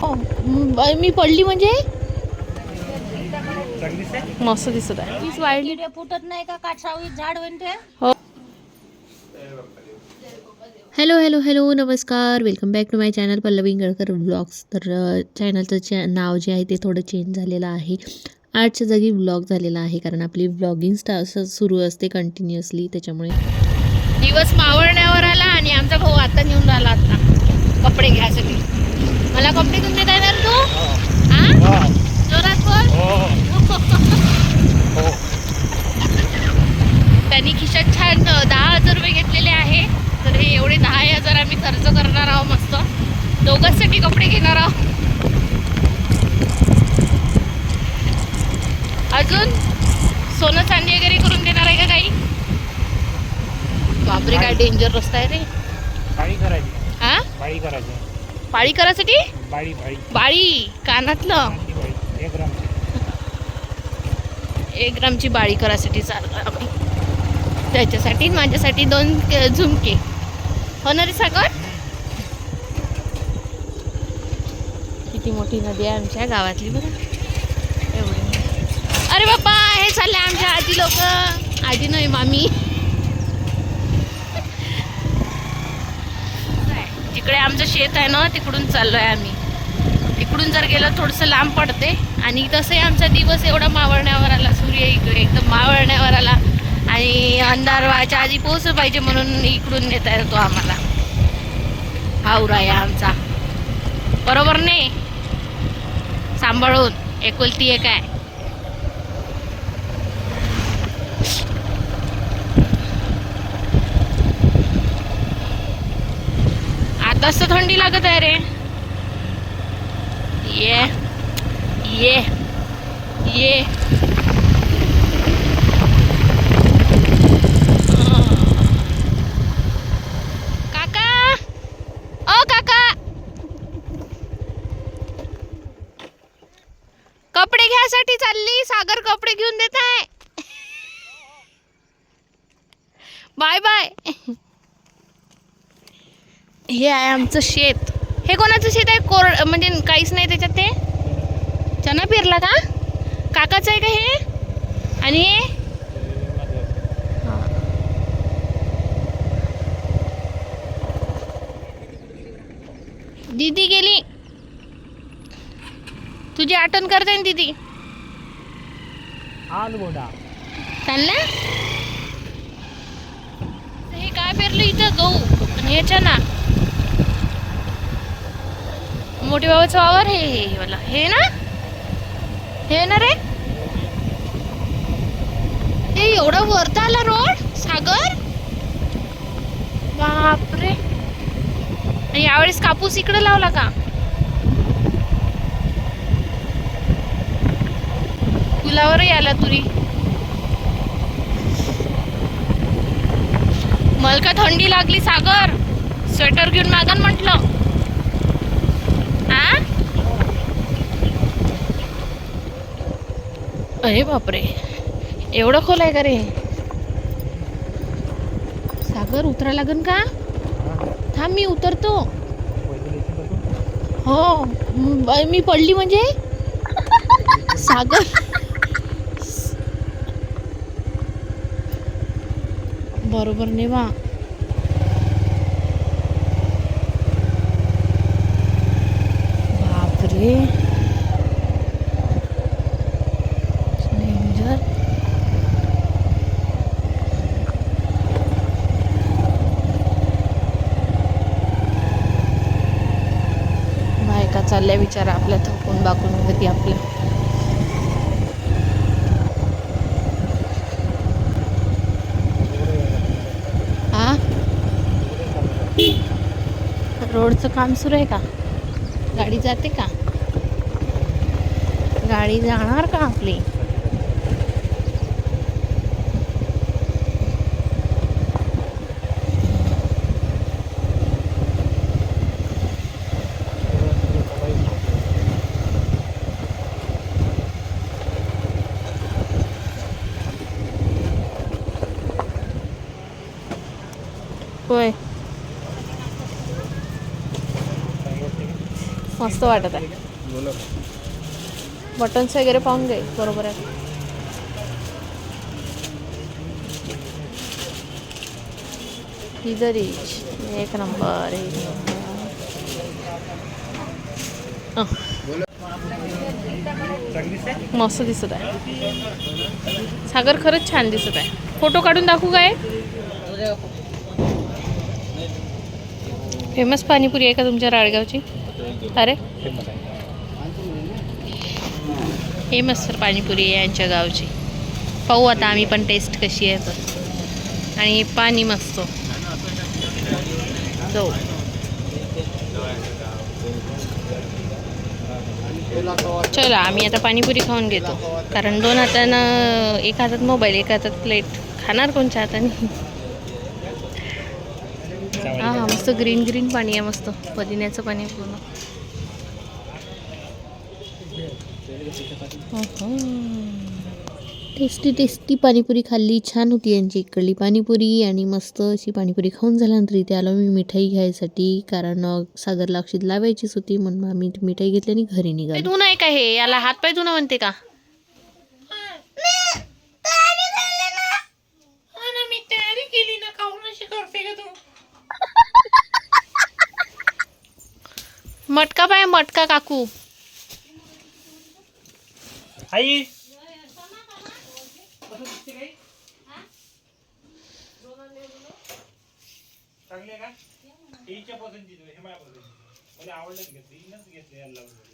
मी पडली म्हणजे? मस्त दिसत आहे. वाढली. फुटत नाही का काठावी झाड म्हणते हो. हॅलो हॅलो हॅलो नमस्कार. Welcome back to my channel Pallavi Gadkar blogs तर चॅनलचं चे नाव जे आहे ते थोडं चेंज झालेलं आहे. आर्टच्या जागी ब्लॉग झालेला आहे कारण आपली ब्लॉगिंग स्टा असं सुरू असते कंटिन्युअसली त्याच्यामुळे. दिवस मावळण्यावर आला आणि आमचा भाऊ आता नेऊन राहिला आता कपडे घ्यायसाठी घेऊन देता येणार तू? हा. जोरात बोल. त्यांनी खिशात छान दहा हजार रुपये घेतलेले आहे. तर हे एवढे दहा हजार आम्ही खर्च करणार आहोत मस्त. दोघांसाठी कपडे घेणार आहोत. अजून सोनं चांदी वगैरे करून देणार आहे का काही? बापरे काय डेंजर रस्ता आहे रे. करायची. हा करायची. पाळी करायसाठी? बाळी बाळी. बाळी कानातलं एक ग्राम. एक ग्रामची बाळी करायसाठी चाललो आम्ही त्याच्यासाठी माझ्यासाठी दोन झुमके. हो ना रे सागर? किती मोठी नदी आहे आमच्या गावातली बघा एवढी. अरे बाप्पा हे चालले आमच्या आजी लोक. आजी नाही मामी तिकडे आमचं शेत आहे ना तिकडून चाललो आहे आम्ही. इकडून जर गेलं थोडंसं लांब पडते. आणि तसंही आमचा दिवस एवढा मावळण्यावर आला सूर्य इकडे एकदम मावळण्यावर आला. आणि अंधार व्हायच्या आधी पोहोचलं पाहिजे म्हणून इकडून नेता येतो आम्हाला. भाऊर आहे आमचा. बरोबर नाही? सांभाळून एकुलती एक आहे. आताच तर थंडी लागत आहे रे। ये ये ये। कपडे घ्यायसाठी चालली, सागर कपडे घेऊन देत आहे. Bye bye. हे आहे आमचं शेत. हे कोणाचं शेत आहे? कोर म्हणजे काहीच नाही त्याच्यात ते? चना पेरला का काकाचं आहे का हे? आणि हे? दीदी गेली. तुझी आठवण करते ना दीदी. चाललं हे काय पेरलं इथं? गहू आणि हे चना. मोठी बाबाचं वावर हे हे हे हे ना? हे ना रे? हे एवढं वरता आला रोड? सागर? बापरे. यावेळेस कापूस इकडे लावला का? पुलावरही आला तुरी. मला का थंडी लागली सागर. स्वेटर घेऊन मागन म्हटलं आ अरे बापरे. एवढं खोल आहे का रे? सागर उतरा लागन का? थांब मी उतरतो. हो मी पडली म्हणजे? सागर. बरोबर नाही बापरे डेंजर बायका चालल्या विचार आपल्या थकून बाकून होती आपल्या हा रोडचं काम सुरू आहे का? गाडी जाते का? गाडी जाणार का आपली? मस्त वाटत आहे. बटन्स वगैरे पाहून घे बरोबर आहे. इधर एक नंबर एक नंबर मस्त दिसत आहे. सागर खरंच छान दिसत आहे. फोटो काढून दाखवू काय? फेमस पाणीपुरी आहे का तुमच्या राळगावची? अरे. फेमस सर पाणीपुरी आहे यांच्या गावची. पाहू आता आम्ही पण टेस्ट कशी आहे तर. आणि पाणी मस्त. जाऊ. चला आम्ही आता पाणीपुरी खाऊन घेतो. कारण दोन हातानं एक हातात मोबाईल एक हातात प्लेट खाणार कोणच्या हाताने? हा हा मस्त ग्रीन ग्रीन पाणी आहे मस्त. पुदिन्याचं पाणी आहे पूर्ण. टेस्टी टेस्टी पाणीपुरी खाल्ली. छान होती यांची इकडली पाणीपुरी आणि मस्त अशी पाणीपुरी खाऊन झाल्यानंतर इथे आलो मी मिठाई घ्यायसाठी कारण अ, सागरला अक्षित लावायचीच होती म्हणून मग आम्ही मिठाई घेतली आणि घरी निघाली. धुणं आहे का हे? याला हात पाय धुणं म्हणते का? मटका पाय मटका काकू. आई. चांगली आहे का हिच्या पसंतीचं हे माझ्या पसंतीचं मला आवडलं घेतलं हिनंच घेतलं याला लावून.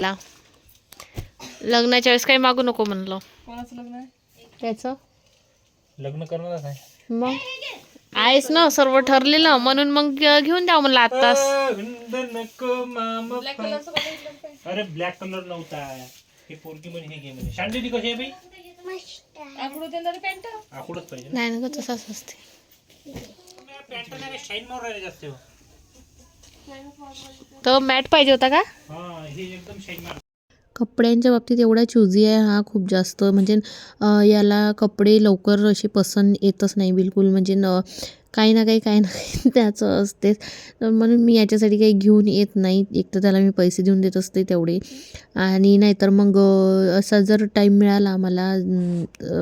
ला लग्नाच्या वेळेस काही मागू नको म्हणलं. त्याचं? लग्न करणारच आहे. मग? आहेस ना सर्व ठरलेलं. म्हणून मग घेऊन आत्ताच. नको मामा अरे ब्लॅक कलर नव्हता. हे पोरकी म्हणे हे घे म्हणे. शांती कशी आहे बाई? आकुडच पाहिजे नाही ना गं, तसाच असते. तर मॅट पाहिजे होता का? हा हे एकदम शाईन मार कपड्यांच्या बाबतीत एवढा चुजी आहे हा खूप जास्त. म्हणजे याला कपडे लवकर असे पसंत येतच नाही बिलकुल. म्हणजे न काही ना काही काही ना काही त्याचं असतेच तर म्हणून मी याच्यासाठी काही घेऊन येत नाही. एक तर त्याला मी पैसे देऊन देत असते तेवढे. आणि नाहीतर मग असा जर टाईम मिळाला आम्हाला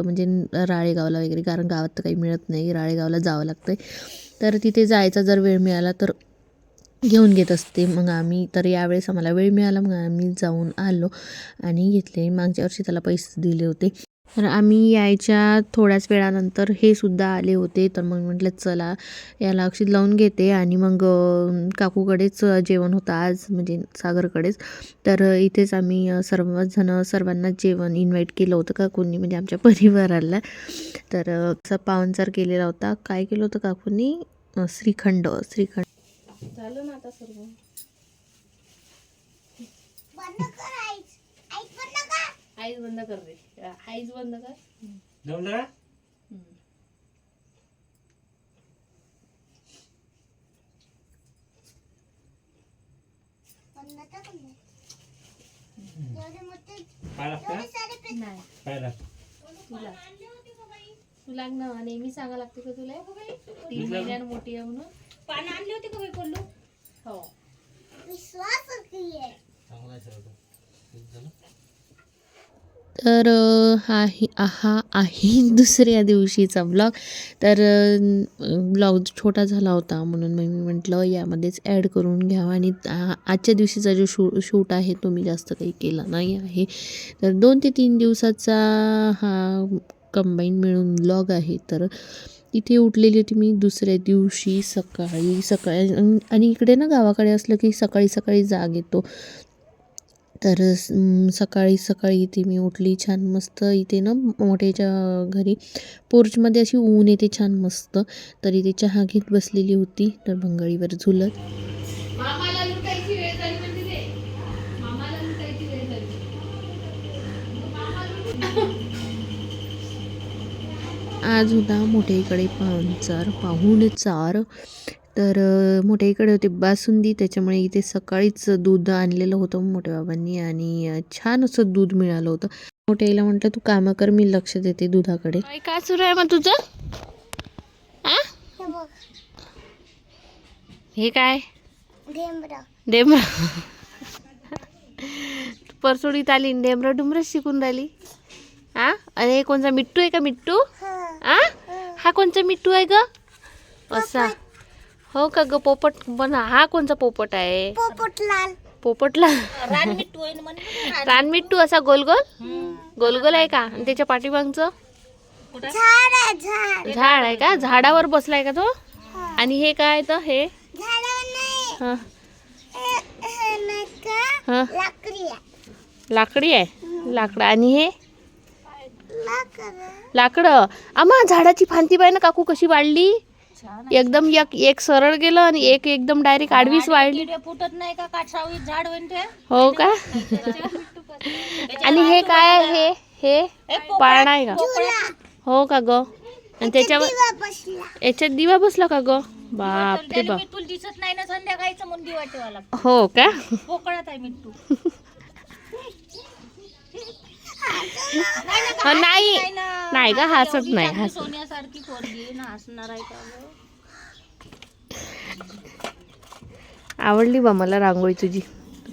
म्हणजे राळेगावला वगैरे कारण गावात तर काही मिळत नाही. राळेगावला जावं लागतं तर तिथे जायचा जर वेळ मिळाला तर घेऊन घेत असते. मग आम्ही तर यावेळेस आम्हाला वेळ मिळाला. मग आम्ही जाऊन आलो आणि घेतले. मागच्या वर्षी त्याला पैसे दिले होते. तर आम्ही यायच्या थोड्याच वेळानंतर हे सुद्धा आले होते. तर मग म्हटलं चला याला अक्षित लावून घेते. आणि मग काकूकडेच जेवण होतं आज म्हणजे सागरकडेच. तर इथेच आम्ही सर्वजणं सर्वजण सर्वांना जेवण इन्व्हाइट केलं होतं काकूंनी म्हणजे आमच्या परिवाराला. तर असा पाहुणचार केलेला होता. काय केलं होतं काकूंनी? श्रीखंड श्रीखंड. झालं ना आता सर्व. आईच. बंद कर. रे. आईच बंद कर. जमलं का? काय लागतं नाही. तुला. तू लाग ना नेहमी सांगा लागते का तुला? तीन महिन्यानं मोठी आहे म्हणून. पानं आणली होती का पल्लू हो. तर अ, हा आहे हा आहे दुसऱ्या दिवशीचा ब्लॉग तर ब्लॉग छोटा झाला होता म्हणून मग मी म्हटलं यामध्येच ॲड करून घ्यावा आणि आ- आजच्या दिवशीचा जो शू शूट आहे तो मी जास्त काही केला नाही आहे. तर दोन ते तीन दिवसाचा हा कंबाईन मिळून ब्लॉग आहे. तर इथे उठलेली होती मी दुसऱ्या दिवशी सकाळी सकाळी. आणि इकडे ना गावाकडे असलं की सकाळी सकाळी जाग येतो. तर सकाळी सकाळी इथे मी उठली छान मस्त. इथे ना मोठ्याच्या घरी पोर्चमध्ये अशी ऊन येते छान मस्त. तर इथे चहा घेत बसलेली होती. तर भंगळीवर झुलत. आज होता मोठ्याईकडे पाहुणचार पाहुणचार तर अ, मोठ्याईकडे होते बासुंदी त्याच्यामुळे इथे सकाळीच दूध आणलेलं होतं मोठ्या बाबांनी आणि छान असं दूध मिळालं होतं. मोठ्याईला म्हटलं तू कामं कर मी लक्ष देते दुधाकडे. काय सुरू आहे मग तुझं? आ? हे काय? डेमरा डेमरा परसोडीत आली डेमरा डुमरच शिकून राहिली. हा हे कोणचा मिट्टू आहे का मिट्टू? आ? हा कोणचा मिट्टू आहे ग? असा. हो का ग? पोपट पण हा कोणचा पोपट आहे? पोपट लाल. पोपटला रानमिट्टू आहे ना म्हणे. रानमिट्टू असा गोल गोल गोल गोल आहे का? आणि त्याच्या पाठीमागचं? झाड आहे झाड. झाड आहे का? झाडावर बसलाय का तो? आणि हे काय तर? हे? झाडावर नाही. हा. हे- हे नाही का? हा. लाकडी आहे. लाकडी आहे. लाकडं. आणि हे? लाकड. लाकडं? आम्हा झाडाची फांती पाय ना काकू कशी वाढली? एकदम एक एक सरळ गेलं आणि एक एकदम डायरेक्ट आडवीच वाढली. फुटत नाही का काठावी झाड ते? हो का? आणि हे काय आहे? हे हे पाळणा आहे का? हो का ग? आणि त्याच्यावर याच्यात दिवा बसला का ग? बापरे बाप. तुला दिसत नाही ना संध्याकाळीचं म्हणून दिवा ठेवायला हो का? पोकळात आहे मिट्टू नाही. नाही का हसत नाही हसत. सोन्यासारखी पोरगी ना हसणार आहे का गं? आवडली बा मला रांगोळी तुझी.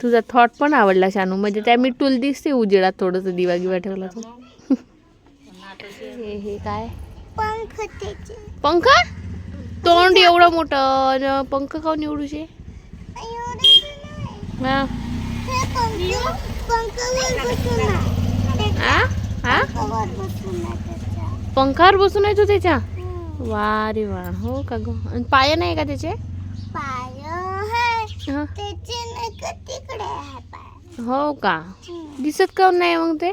तुझा थॉट पण आवडला शानू. म्हणजे त्या मी टूल दिसते उजेडात थोडंसं दिवा गिवा ठेवला तर हे हे काय? पंख पंख? तोंड एवढं मोठं. पंख काऊन नाही. हा. हे पंख पंखावर बसून आहे. आ? हा पंखावर बसून आहे तू त्याच्या. वा रे वा हो का ग आणि पाय नाही का त्याचे हा. का तिकडे आहे पाय हो का हम्म. दिसत काऊन नाही मग ते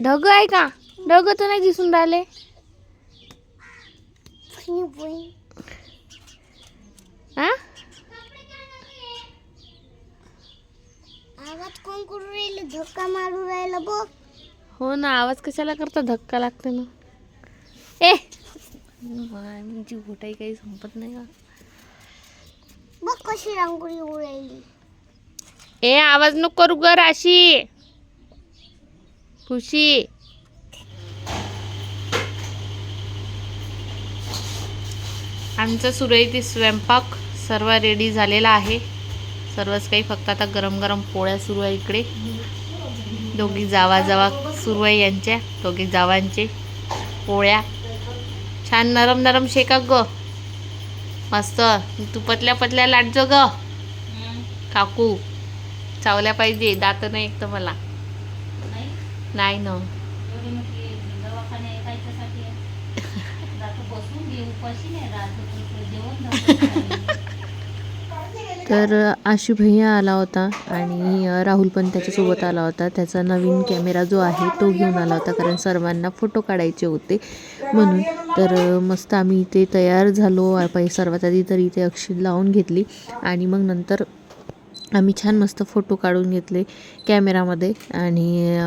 ढग आहे का ढग तर नाही दिसून राहिले. हा आवाज कोण करू राहिलं? धक्का मारू राहिला बघ. हो ना आवाज कशाला करता? धक्का लागते ना. ए! म्हणजे घोटाई काही संपत नाही का? बघ कशी रांगोळी उडायली ए आवाज नको करू ग राशी. खुशी. आमचं सुरू आहे ते स्वयंपाक सर्व रेडी झालेला आहे. सर्वच काही फक्त आता गरम गरम पोळ्या सुरू आहे इकडे. दोघी जावा जावा सुरू आहे यांच्या दोघी जावांचे पोळ्या. छान नरम नरम शेका ग. मस्त. तू पतल्या पतल्या लाटजो ग. काकू चावल्या पाहिजे दात नाही एक तर मला. नाही ना. तर आशू भैया आला होता आणि राहुल पण त्याच्यासोबत आला होता. त्याचा नवीन कॅमेरा जो आहे तो घेऊन आला होता कारण सर्वांना फोटो काढायचे होते म्हणून. तर मस्त आम्ही इथे तयार झालो. पै सर्वात आधी तर इथे अक्षी लावून घेतली आणि मग नंतर आम्ही छान मस्त फोटो काढून घेतले कॅमेरामध्ये. आणि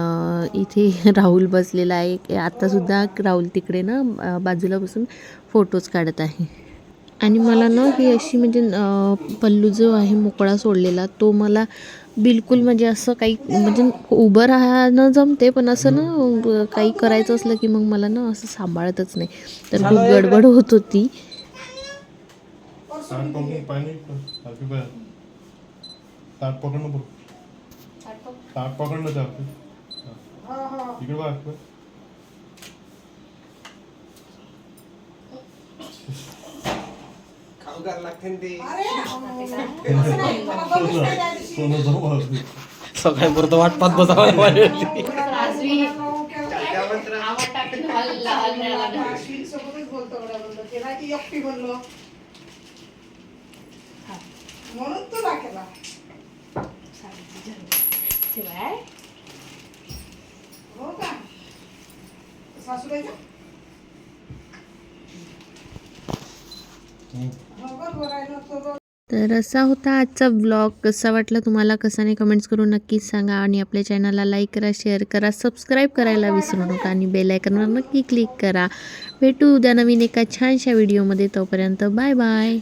इथे राहुल बसलेला आहे. आत्तासुद्धा राहुल तिकडे ना बाजूला बसून फोटोज काढत आहे. आणि मला ना ही अशी म्हणजे पल्लू जो आहे मोकळा सोडलेला तो मला बिलकुल म्हणजे असं काही म्हणजे उभं राहणं जमते पण असं ना काही करायचं असलं की मग मला ना असं सांभाळतच नाही. तर खूप गडबड होत होती. ते करायला लागते ना ते. सोनं जमा हॅपी सकाळी परत वाट पाहत बसावं लागली. म्हणून तुला केला. हो का? सासूबाईचा तर असा होता आजचा ब्लॉग कसा वाटला तुम्हाला? कसा नाही कमेंट्स करून नक्कीच सांगा आणि आपल्या चॅनलला लाईक करा शेअर करा सबस्क्राईब करायला विसरू नका आणि बेलायकनवर नक्की क्लिक करा. भेटू उद्या नवीन एका छानशा व्हिडिओमध्ये तोपर्यंत बाय बाय